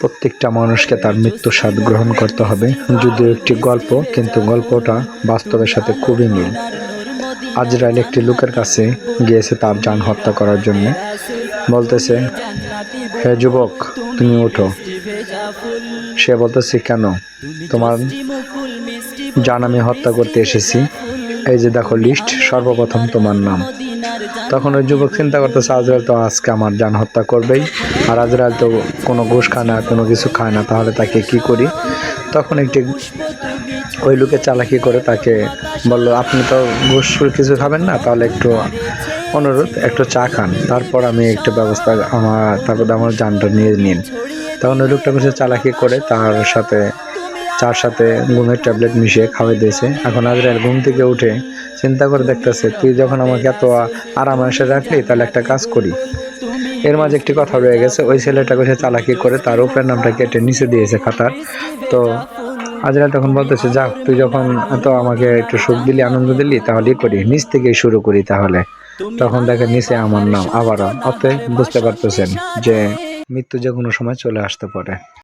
প্রত্যেকটা মানুষকে তার মৃত্যুর স্বাদ গ্রহণ করতে হবে। যদিও একটি গল্প, কিন্তু গল্পটা বাস্তবের সাথে খুবই মিল। আজরাইল একটি লোকের কাছে গিয়েছে তার যান হত্যা করার জন্য। বলতেছে, হে যুবক, তুমি ওঠো। সে বলতেছে, কেন? তোমার জান আমি হত্যা করতে এসেছি। এই যে দেখো লিস্ট সর্বপ্রথম তোমার নাম। তখন ওই যুবক চিন্তা করতেছে, আজরাইল তো আজকে আমার যান হত্যা করবেই। আর আজরাইল তো কোনো ঘুষ খায় না, কোনো কিছু খায় না, তাহলে তাকে কি করি? তখন একটি ওই লোকে চালাকি করে, তাকে বলল, আপনি তো ঘুষ কিছু খাবেন না, তাহলে একটু অনুরোধ, একটু চা খান। তারপর আমি একটু ব্যবস্থা, আমার, তারপর আমার যানটা নিয়ে নিন। তখন ওই লোকটা বসে চালাকি করে, তার সাথে চার সাথে ঘুমের ট্যাবলেট মিশিয়ে খাওয়াই দিয়েছে। এখন আজরাইল ঘুম থেকে উঠে চিন্তা করে দেখতেছে, তুই যখন আমাকে এত আরাম এসে রাখলি, তাহলে একটা কাজ করি। এর মাঝে একটি কথা রয়ে গেছে, ওই ছেলেটাকে সে চালাকি করে তার উপরের নামটা কেটে নিচে দিয়েছে খাতার। তো আজরাইল তখন বলতেছে যাক তুই যখন এত আমাকে একটু সুখ দিলি, আনন্দ দিলি, তাহলেই করি। নিচ থেকেই শুরু করি তাহলে। তখন দেখে নিচে আমার নাম আবারও, অতএব বুঝতে পারতেছেন যে মৃত্যু যে কোনো সময় চলে আসতে পারে।